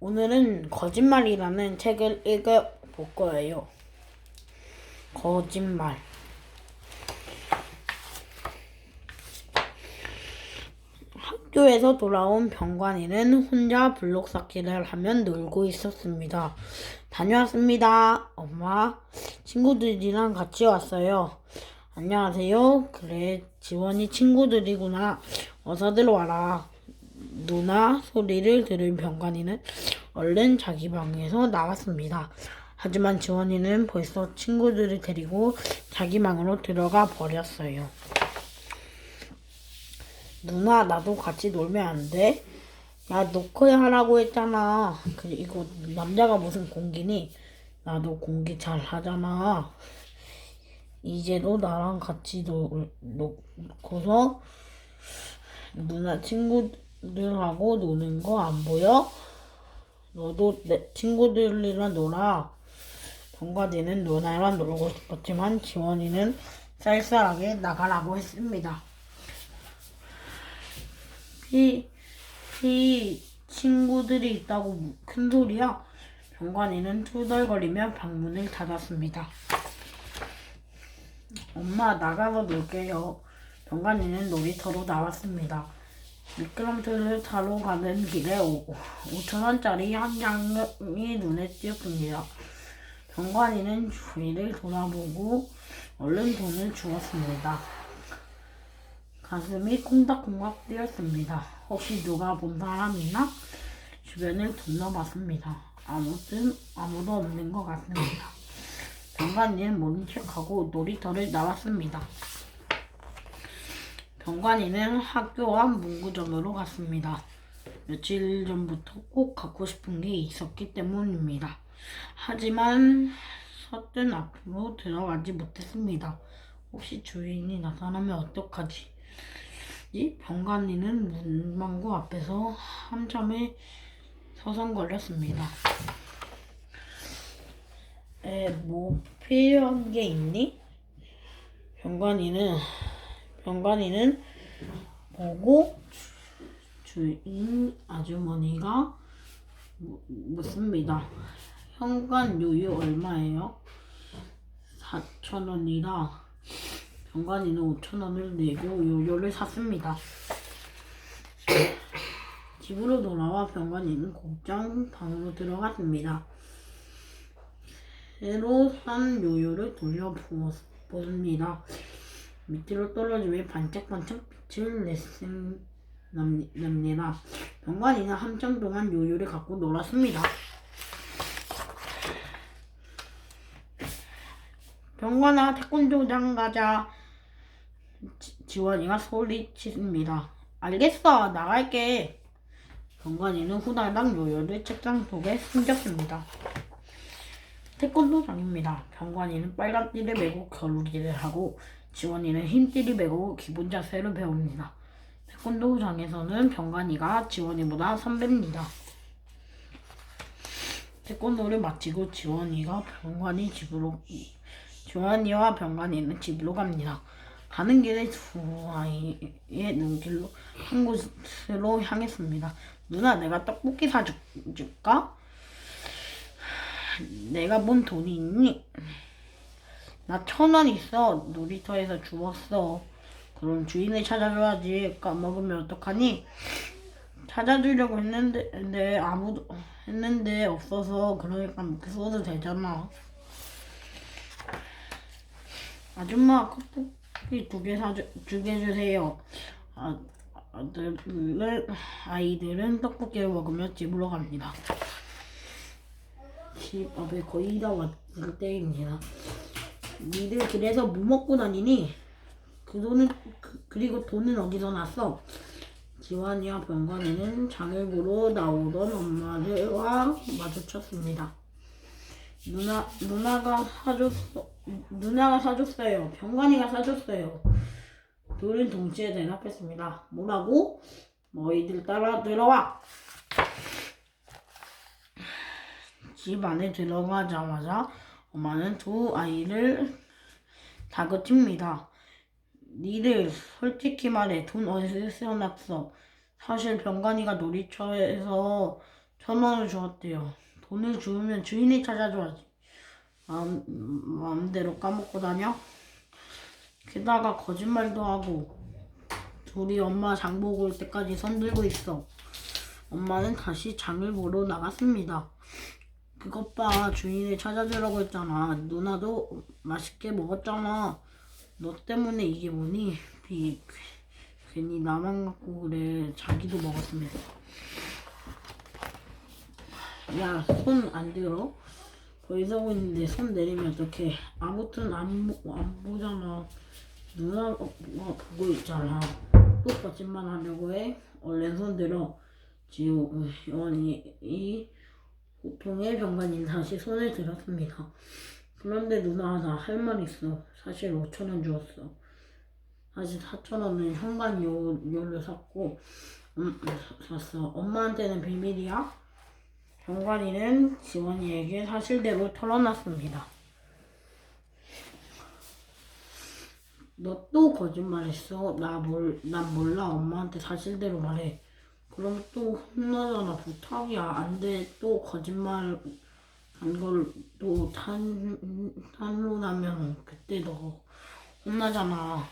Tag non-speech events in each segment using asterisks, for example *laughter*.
오늘은 거짓말이라는 책을 읽어 볼 거예요. 거짓말. 학교에서 돌아온 병관이는 혼자 블록 쌓기를 하며 놀고 있었습니다. 다녀왔습니다. 엄마, 친구들이랑 같이 왔어요. 안녕하세요. 그래, 지원이 친구들이구나. 어서들 와라. 누나 소리를 들은 병관이는 얼른 자기 방에서 나왔습니다. 하지만 지원이는 벌써 친구들을 데리고 자기 방으로 들어가 버렸어요. 누나 나도 같이 놀면 안 돼? 야 노크에 하라고 했잖아. 그리고 남자가 무슨 공기니? 나도 공기 잘 하잖아. 이제도 나랑 같이 놀, 놓고서 누나 친구 들하고 노는 거 안 보여? 너도 내 친구들이랑 놀아. 병과디는 누나랑 놀고 싶었지만 지원이는 쌀쌀하게 나가라고 했습니다. 피, 피 친구들이 있다고 큰 소리야. 병관이는 투덜거리며 방문을 닫았습니다. 엄마 나가서 놀게요. 병관이는 놀이터로 나왔습니다. 미끄럼틀을 타러 가는 길에 5천원짜리 한 장이 눈에 띄었습니다. 병관이는 주위를 돌아보고 얼른 돈을 주었습니다. 가슴이 콩닥콩닥 뛰었습니다. 혹시 누가 본 사람 있나? 주변을 둘러봤습니다. 아무튼 아무도 없는 것 같습니다. 병관이는 모른 척하고 놀이터를 나왔습니다. 병관이는 학교와 문구점으로 갔습니다. 며칠 전부터 꼭 갖고 싶은 게 있었기 때문입니다. 하지만 서툰 앞으로 들어가지 못했습니다. 혹시 주인이 나타나면 어떡하지? 이 병관이는 문방구 앞에서 한참을 서성거렸습니다. 에, 뭐 필요한 게 있니? 병관이는 병관이는 보고 주인 아주머니가 무- 묻습니다. 현관 요요 얼마예요? 4천원이라 병관이는 5천원을 내고 요요를 샀습니다. *coughs* 집으로 돌아와 병관이는 곧장 방으로 들어갔습니다. 새로 산 요요를 돌려보았습니다. 밑으로 떨어지며 반짝반짝 빛을 납니다. 병관이는 한참 동안 요요를 갖고 놀았습니다. 병관아 태권도장 가자. 지- 지원이가 소리칩니다. 알겠어 나갈게. 병관이는 후달닥 요요를 책상 속에 숨겼습니다. 태권도장입니다. 병관이는 빨간 띠를 메고 겨루기를 하고 지원이는 흰 띠를 메고 기본 자세를 배웁니다. 태권도장에서는 병관이가 지원이보다 선배입니다. 태권도를 마치고 지원이가 병관이 집으로 지원이와 병관이는 집으로 갑니다. 가는 길에 두 아이의 눈길로 한 곳으로 향했습니다. 누나 내가 떡볶이 사줄까? 내가 뭔 돈이 있니? 나 천 원 있어. 놀이터에서 주웠어. 그럼 주인을 찾아줘야지. 까먹으면 어떡하니? 찾아주려고 했는데 근데 아무도 했는데 없어서 그러니까 그 써도 되잖아. 아줌마 떡볶이 두개 사주 두 개 주세요. 아, 아들은 아이들은 떡볶이를 먹으며 집으로 갑니다. 집 앞에 거의 다 왔을 때입니다. 니들 그래서 뭐 먹고 다니니? 그 돈은 그, 그리고 돈은 어디서 났어? 지환이와 병관이는 보러 나오던 엄마들과 마주쳤습니다. 누나 누나가 사줬어 누나가 사줬어요. 병관이가 사줬어요. 둘은 동시에 대답했습니다. 뭐라고? 너희들 따라 들어와. 집 안에 들어가자마자 엄마는 두 아이를 다그칩니다. 니들 솔직히 말해 돈 어디서 놨어? 사실 병관이가 놀이터에서 천 원을 주었대요. 돈을 주면 주인이 찾아줘야지. 마음, 마음대로 까먹고 다녀? 게다가 거짓말도 하고 둘이 엄마 장 보고 올 때까지 손들고 있어. 엄마는 다시 장을 보러 나갔습니다. 그것 봐 주인을 찾아주라고 했잖아. 누나도 맛있게 먹었잖아. 너 때문에 이게 뭐니? 비, 괜히 나만 갖고 그래. 자기도 먹었으면서. 야, 손 안 들어? 거기 서고 있는데 손 내리면 어떡해. 아무튼 안, 보- 안 보잖아. 누나가 보고 있잖아. 또 거짓말 하려고 해? 얼른 손 들어. 지원이 이 고통의 병관인 다시 손을 들었습니다. 그런데 누나 나 할 말 있어. 사실 5천 원 주었어. 사실 4천 원은 현관 요, 요를 샀고 음, 샀어. 엄마한테는 비밀이야? 병관이는 지원이에게 사실대로 털어놨습니다. 너 또 거짓말했어? 나 몰, 난 몰라. 엄마한테 사실대로 말해. 그럼 또 혼나잖아. 부탁이야. 안 돼. 또 거짓말 한 걸 또 탄, 탄로나면 그때 너 혼나잖아.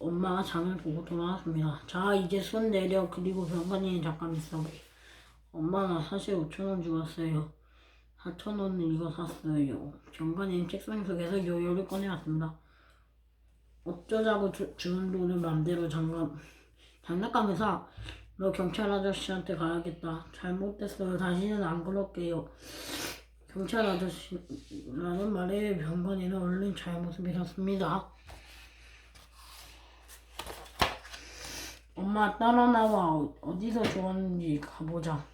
엄마가 장을 보고 돌아왔습니다. 자, 이제 손 내려. 그리고 병관이 잠깐 있어. 엄마 나 사실 5천원 주었어요. 4천원은 이거 샀어요. 병관이는 책상 속에서 요요를 꺼내왔습니다. 어쩌자고 주, 주는 돈을 맘대로 장갑, 장난감을 사. 너 경찰 아저씨한테 가야겠다. 잘못됐어요. 다시는 안 그럴게요. 경찰 아저씨라는 말에 병관이는 얼른 잘못을 믿었습니다. 엄마 따라 나와. 어- 어디서 주웠는지 가보자.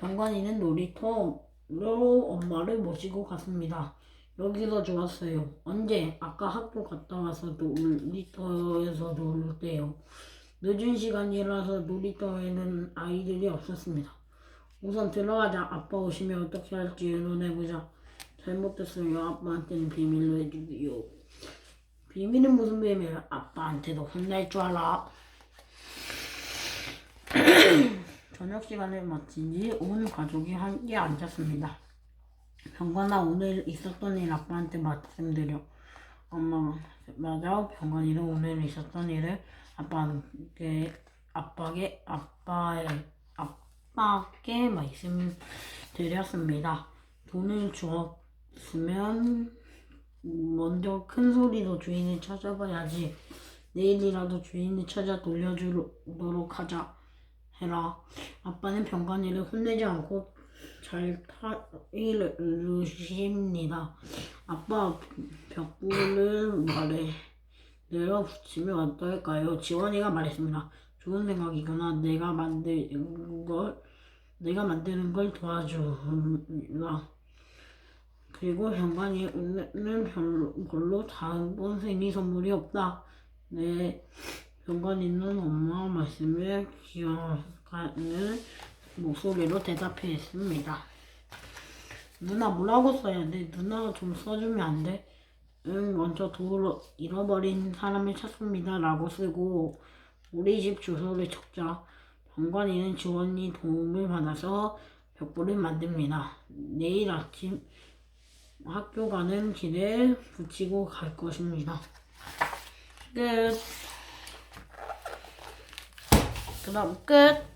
병관이는 놀이터로 엄마를 모시고 갔습니다. 여기서 주웠어요. 언제? 아까 학교 갔다 와서 놀이터에서 놀 때요. 늦은 시간이라서 놀이터에는 아이들이 없었습니다. 우선 들어가자. 아빠 오시면 어떻게 할지 의논해보자. 잘못됐어요. 아빠한테는 비밀로 해주세요. 비밀은 무슨 비밀? 아빠한테도 혼날 줄 알아. *clears throat* 저녁 시간을 마친 지 온 가족이 함께 앉았습니다. 병관아 오늘 있었던 일 아빠한테 말씀드려. 엄마 맞아 병관이는 오늘 있었던 일을 아빠한테 아빠게 아빠의 아빠께 말씀드렸습니다. 돈을 주었으면 먼저 큰 소리로 주인을 찾아봐야지. 내일이라도 주인을 찾아 돌려주도록 하자. 해라. 아빠는 병관이를 혼내지 않고 잘 타이르십니다. 아빠 벽불을 말에 내려 붙이면 어떨까요? 지원이가 말했습니다. 좋은 생각이구나. 내가 만든 걸 내가 만드는 걸 도와주라. 그리고 병관이는 별로, 별로 다음 생일 선물이 없다. 네, 병관이는 엄마 말씀에 기억하는 목소리로 대답했습니다. 누나 뭐라고 써야 돼? 누나가 좀 써주면 안 돼? 응, 먼저 도로 잃어버린 사람을 찾습니다. 라고 쓰고 우리 집 주소를 적자. 병관이는 지원이 도움을 받아서 벽보를 만듭니다. 내일 아침 학교 가는 길에 붙이고 갈 것입니다. 끝. 그럼 끝.